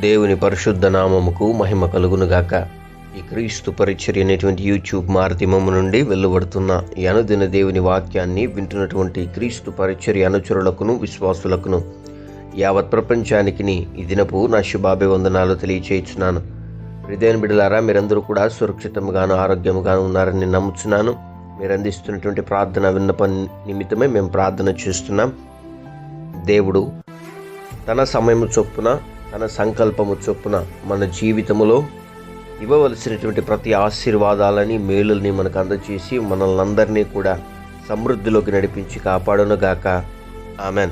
దేవుని పరిశుద్ధ నామముకు మహిమ కలుగునుగాక. ఈ క్రీస్తు పరిచర్య అనేటువంటి యూట్యూబ్ మాధ్యమము నుండి వెలువడుతున్న ఈ అనుదిన దేవుని వాక్యాన్ని వింటున్నటువంటి క్రీస్తు పరిచర్య అనుచరులకును విశ్వాసులకును యావత్ ప్రపంచానికి ఈ దినపు నా శుభాభివందనాలు తెలియచేయుచున్నాను. హృదయం బిడలారా మీరందరూ కూడా సురక్షితంగాను ఆరోగ్యంగాను ఉన్నారని నమ్ముచున్నాను. మీరు అందిస్తున్నటువంటి ప్రార్థన విన్నపం నిమిత్తమే మేము ప్రార్థన చేస్తున్నాం. దేవుడు తన సమయము చొప్పున తన సంకల్పము చొప్పున మన జీవితములో ఇవ్వవలసినటువంటి ప్రతి ఆశీర్వాదాలని మేలుల్ని మనకు అందచేసి మనల్ని అందరినీ కూడా సమృద్ధిలోకి నడిపించి కాపాడునుగాక. ఆమెన్.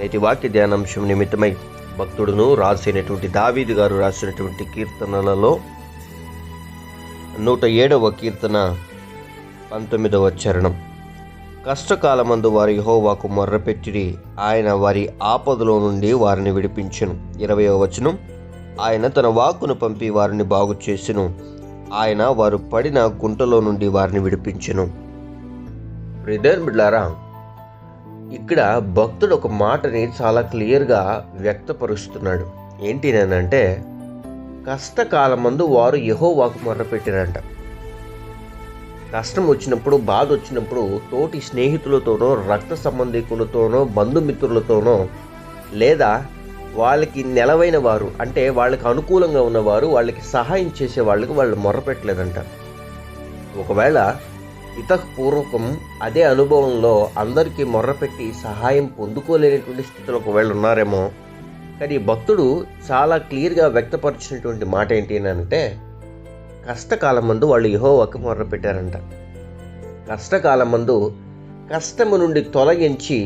నేటి వాక్య ధ్యానాంశం నిమిత్తమై భక్తుడును రాసినటువంటి దావీదు గారు రాసినటువంటి కీర్తనలలో నూట ఏడవ కీర్తన పంతొమ్మిదవ చరణం. కష్టకాలమందు వారి యెహోవాకు మొర్రపెట్టిరి. ఆయన వారి ఆపదలో నుండి వారిని విడిపించెను. ఇరవయవ వచనం. ఆయన తన వాక్కును పంపి వారిని బాగు చేసెను ఆయన వారు పడిన గుంటలో నుండి వారిని విడిపించెను. బ్రిదర్ బిడ్లారా ఇక్కడ భక్తుడు ఒక మాటని చాలా క్లియర్గా వ్యక్తపరుస్తున్నాడు. ఏంటి అంటే కష్టకాలమందు వారు యెహోవాకు మొర్రపెట్టిరంట. కష్టం వచ్చినప్పుడు బాధ వచ్చినప్పుడు తోటి స్నేహితులతోనో రక్త సంబంధికులతోనో బంధుమిత్రులతోనో లేదా వాళ్ళకి నెలవైన వారు అంటే వాళ్ళకి అనుకూలంగా ఉన్నవారు వాళ్ళకి సహాయం చేసే వాళ్ళకి వాళ్ళు మొర్రపెట్టలేదంట ఒకవేళ పూర్వకం అదే అనుభవంలో అందరికీ మొర్రపెట్టి సహాయం పొందుకోలేనటువంటి స్థితిలో ఒకవేళ ఉన్నారేమో కానీ భక్తుడు చాలా క్లియర్గా వ్యక్తపరిచినటువంటి మాట ఏంటి అంటే కష్టకాలం మందు వాళ్ళు యహోవాకు మొర్ర పెట్టారంట కష్టకాలం మందు కష్టము నుండి తొలగించి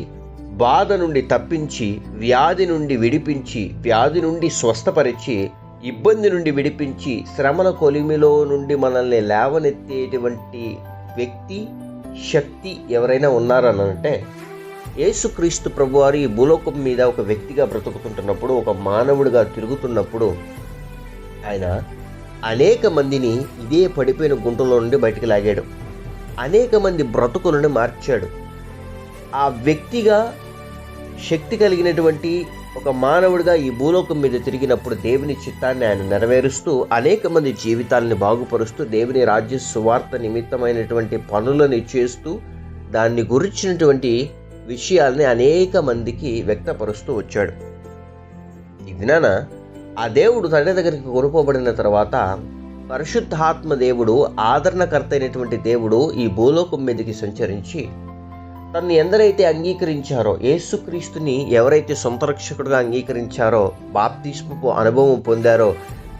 బాధ నుండి తప్పించి వ్యాధి నుండి విడిపించి వ్యాధి నుండి స్వస్థపరిచి ఇబ్బంది నుండి విడిపించి శ్రమల కొలిమిలో నుండి మనల్ని లేవనెత్తేటువంటి వ్యక్తి శక్తి ఎవరైనా ఉన్నారనంటే యేసుక్రీస్తు ప్రభువారు ఈ భూలోకం మీద ఒక వ్యక్తిగా బ్రతుకుతుంటున్నప్పుడు ఒక మానవుడిగా తిరుగుతున్నప్పుడు ఆయన అనేక మందిని ఇదే పడిపోయిన గుంటలో నుండి బయటికి లాగాడు. అనేక మంది బ్రతుకులను మార్చాడు. ఆ వ్యక్తిగా శక్తి కలిగినటువంటి ఒక మానవుడిగా ఈ భూలోకం మీద తిరిగినప్పుడు దేవుని చిత్తాన్ని ఆయన నెరవేరుస్తూ అనేక మంది జీవితాలని బాగుపరుస్తూ దేవుని రాజ్య సువార్త నిమిత్తమైనటువంటి పనులను చేస్తూ దాన్ని గురించినటువంటి విషయాల్ని అనేక మందికి వ్యక్తపరుస్తూ వచ్చాడు. ఇది నానా ఆ దేవుడు తండ్రి దగ్గరికి కొనుకోబడిన తర్వాత పరిశుద్ధాత్మ దేవుడు ఆదరణకర్త అయినటువంటి దేవుడు ఈ భూలోకం మీదకి సంచరించి తను ఎందరైతే అంగీకరించారో యేసుక్రీస్తుని ఎవరైతే సొంత రక్షకుడుగా అంగీకరించారో బాప్తిస్మపు అనుభవం పొందారో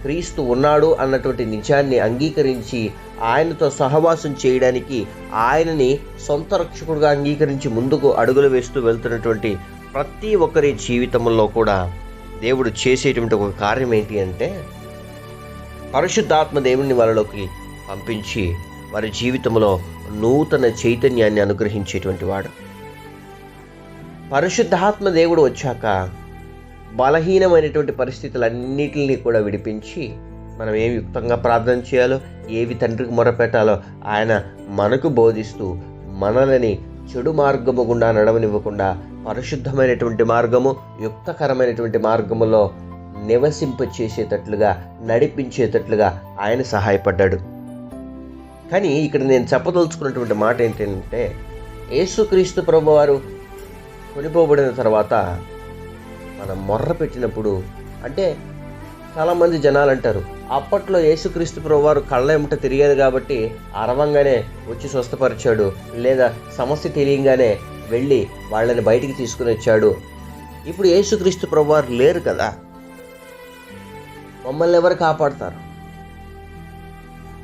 క్రీస్తు ఉన్నాడు అన్నటువంటి నిజాన్ని అంగీకరించి ఆయనతో సహవాసం చేయడానికి ఆయనని సొంత రక్షకుడుగా అంగీకరించి ముందుకు అడుగులు వేస్తూ వెళ్తున్నటువంటి ప్రతి ఒక్కరి జీవితంలో కూడా దేవుడు చేసేటువంటి ఒక కార్యం ఏంటి అంటే పరిశుద్ధాత్మ దేవుని వాళ్ళలోకి పంపించి వారి జీవితంలో నూతన చైతన్యాన్ని అనుగ్రహించేటువంటి వాడు. పరిశుద్ధాత్మ దేవుడు వచ్చాక బలహీనమైనటువంటి పరిస్థితులన్నిటిని కూడా విడిపించి మనం ఏమి యుక్తంగా ప్రార్థన చేయాలో ఏవి తండ్రికి మొరపెట్టాలో ఆయన మనకు బోధిస్తూ మనల్ని చెడు మార్గము గుండా నడవనివ్వకుండా పరిశుద్ధమైనటువంటి మార్గము యుక్తకరమైనటువంటి మార్గములో నివసింప చేసేటట్లుగా నడిపించేటట్లుగా ఆయన సహాయపడ్డాడు. కానీ ఇక్కడ నేను చెప్పదలుచుకున్నటువంటి మాట ఏంటంటే యేసుక్రీస్తు ప్రభు వారు కొనిపోబడిన తర్వాత మనం మొర్ర పెట్టినప్పుడు అంటే చాలామంది జనాలు అంటారు అప్పట్లో యేసుక్రీస్తు ప్రభు వారు కళ్ళ ఎముట తిరిగేది కాబట్టి అరవంగానే వచ్చి స్వస్థపరిచాడు. లేదా సమస్య తెలియంగానే వెళ్ళి వాళ్ళని బయటికి తీసుకుని వచ్చాడు. ఇప్పుడు యేసుక్రీస్తు ప్రభు వారు లేరు కదా. మమ్మల్ని ఎవరు కాపాడతారు?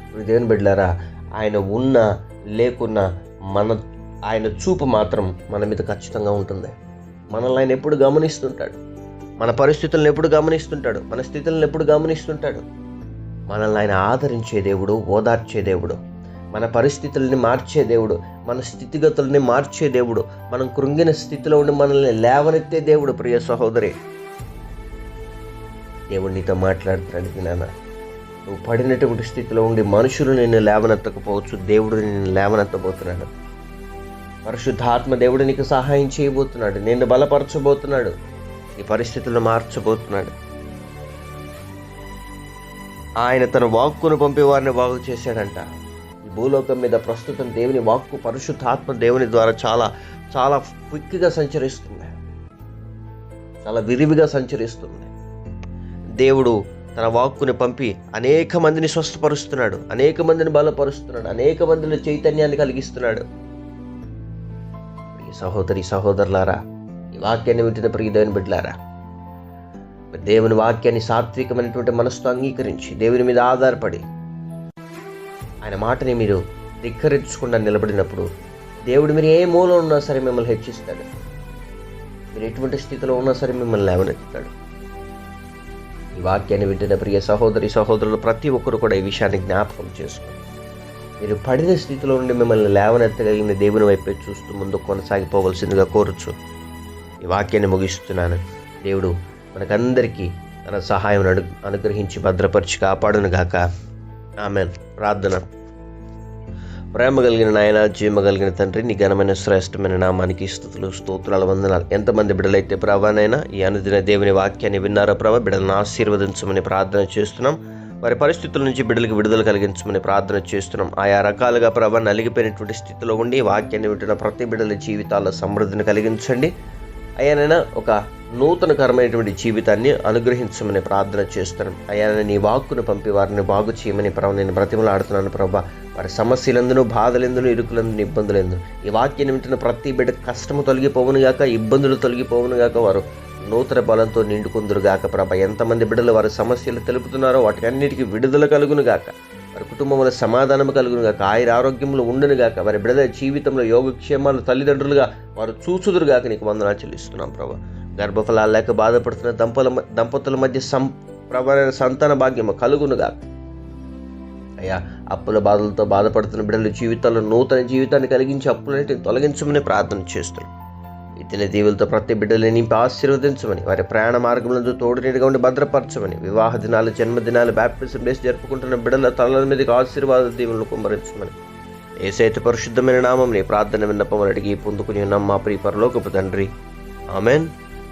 ఇప్పుడు దేవుని బిడ్డలారా ఆయన ఉన్నా లేకున్నా మన ఆయన చూపు మాత్రం మన మీద ఖచ్చితంగా ఉంటుంది. మనల్ని ఆయన ఎప్పుడు గమనిస్తుంటాడు? మన పరిస్థితులను ఎప్పుడు గమనిస్తుంటాడు? మన స్థితులను ఎప్పుడు గమనిస్తుంటాడు? మనల్ని ఆయన ఆదరించే దేవుడు ఓదార్చే దేవుడు. మన పరిస్థితుల్ని మార్చే దేవుడు మన స్థితిగతుల్ని మార్చే దేవుడు మనం కృంగిన స్థితిలో ఉండి మనల్ని లేవనెత్తే దేవుడు ప్రియ సహోదరి. దేవుడు నీతో మాట్లాడుతున్నాడు నాన్న నువ్వు పడినటువంటి స్థితిలో ఉండి మనుషులు నిన్ను లేవనెత్తకపోవచ్చు దేవుడు నిన్ను లేవనెత్తబోతున్నాడు. పరిశుద్ధాత్మ దేవుడు నీకు సహాయం చేయబోతున్నాడు నిన్ను బలపరచబోతున్నాడు ఈ పరిస్థితులను మార్చబోతున్నాడు. ఆయన తన వాక్కును పంపి వారిని బాగు చేశాడంట. ఈ భూలోకం మీద ప్రస్తుతం దేవుని వాక్కు పరిశుద్ధాత్మ దేవుని ద్వారా చాలా చాలా క్విక్గా సంచరిస్తుంది. చాలా విరివిగా సంచరిస్తుంది. దేవుడు తన వాక్కుని పంపి అనేక మందిని స్వస్థపరుస్తున్నాడు. అనేక మందిని బలపరుస్తున్నాడు. అనేక మందిలో చైతన్యాన్ని కలిగిస్తున్నాడు. సహోదరి సహోదరులారా ఈ వాక్యాన్ని వింటున్న ప్రియ దేవుని బిడ్డలారా దేవుని వాక్యాన్ని సాత్వికమైనటువంటి మనసుతో అంగీకరించి దేవుని మీద ఆధారపడి ఆయన మాటని మీరు ధిక్కరించకుండా నిలబడినప్పుడు దేవుడు మీరు ఏ మూలం ఉన్నా సరే మిమ్మల్ని హెచ్చిస్తాడు. మీరు ఎటువంటి స్థితిలో ఉన్నా సరే మిమ్మల్ని లేవనెత్తుతాడు. ఈ వాక్యాన్ని వింటున్న ప్రియ సహోదరి సహోదరులు ప్రతి ఒక్కరు కూడా ఈ విషయాన్ని జ్ఞాపకం చేసుకోండి. మీరు పడిన స్థితిలో నుండి మిమ్మల్ని లేవనెత్తగలిగిన దేవుని వైపే చూస్తూ ముందు కొనసాగిపోవలసిందిగా కోరచ్చు ఈ వాక్యాన్ని ముగిస్తున్నాను. దేవుడు మనకందరికీ తన సహాయం అను అనుగ్రహించి భద్రపరిచి కాపాడును గాక. ఆమె ప్రార్థన. ప్రేమ కలిగిన నాయన జీవ కలిగిన తండ్రి నీ ఘనమైన శ్రేష్టమైన నామానికి స్థుతులు స్తోత్రాల వందనాలు. ఎంతమంది బిడ్డలైతే ప్రభానైనా ఈ అనుదిన దేవుని వాక్యాన్ని విన్నారో ప్రభా బిడ్డలను ఆశీర్వదించమని ప్రార్థన చేస్తున్నాం. వారి పరిస్థితుల నుంచి బిడ్డలకు విడుదల కలిగించమని ప్రార్థన చేస్తున్నాం. ఆయా రకాలుగా ప్రభా నలిగిపోయినటువంటి స్థితిలో ఉండి వాక్యాన్ని వింటున్న ప్రతి బిడ్డల జీవితాల్లో సమృద్ధిని కలిగించండి. అయ్యానైనా ఒక నూతనకరమైనటువంటి జీవితాన్ని అనుగ్రహించమని ప్రార్థన చేస్తున్నాం. అయ్యా నీ వాక్కును పంపి వారిని బాగు చేయమని ప్రభు నేను బ్రతిమలాడుతున్నాను ప్రభా. వారి సమస్యలందును బాధలందును ఇరుకులందును ఇబ్బందులందును. ఈ వాక్యాన్ని వింటున్న ప్రతి బిడ్డ కష్టము తొలగిపోవును గాక ఇబ్బందులు తొలగిపోవును గాక వారు నూతన బలంతో నిండుకుందురు గాక ప్రభ. ఎంతమంది బిడ్డలు వారి సమస్యలు తెలుపుతున్నారో వాటికి అన్నిటికీ విడుదల కలుగును గాక. వారి కుటుంబంలో సమాధానం కలుగును గాక. ఆయుర ఆరోగ్యంలో ఉండను గాక. వారి బిడ్డల జీవితంలో యోగక్షేమాలు తల్లిదండ్రులుగా వారు చూసుదురుగాక నీకు వందనాలు చెల్లిస్తున్నాం ప్రభా. గర్భఫలాలు లేక బాధపడుతున్న దంపల దంపతుల మధ్య సం సంతాన భాగ్యము కలుగునుగా. అయ్యా అప్పుల బాధలతో బాధపడుతున్న బిడ్డల జీవితాల్లో నూతన జీవితాన్ని కలిగించి అప్పులన్నిటిని తొలగించమని ప్రార్థన చేస్తున్నాం ఇతర దీవులతో ప్రతి బిడ్డలు నింపి ఆశీర్వదించమని వారి ప్రయాణ మార్గములందు తోడునీడుగా ఉండి భద్రపరచమని వివాహ దినాలు జన్మదినాలు బ్యాప్టిజం డేస్ జరుపుకుంటున్న బిడ్డల తలల మీదకి ఆశీర్వాద దీవులను కుమ్మరించమని. ఏసైతే పరిశుద్ధమైన నామం నీ ప్రార్థన విన్నపమని అడిగి పొందుకుని ఉన్నాం మా ప్రియ పరలోకపు తండ్రి. Amen.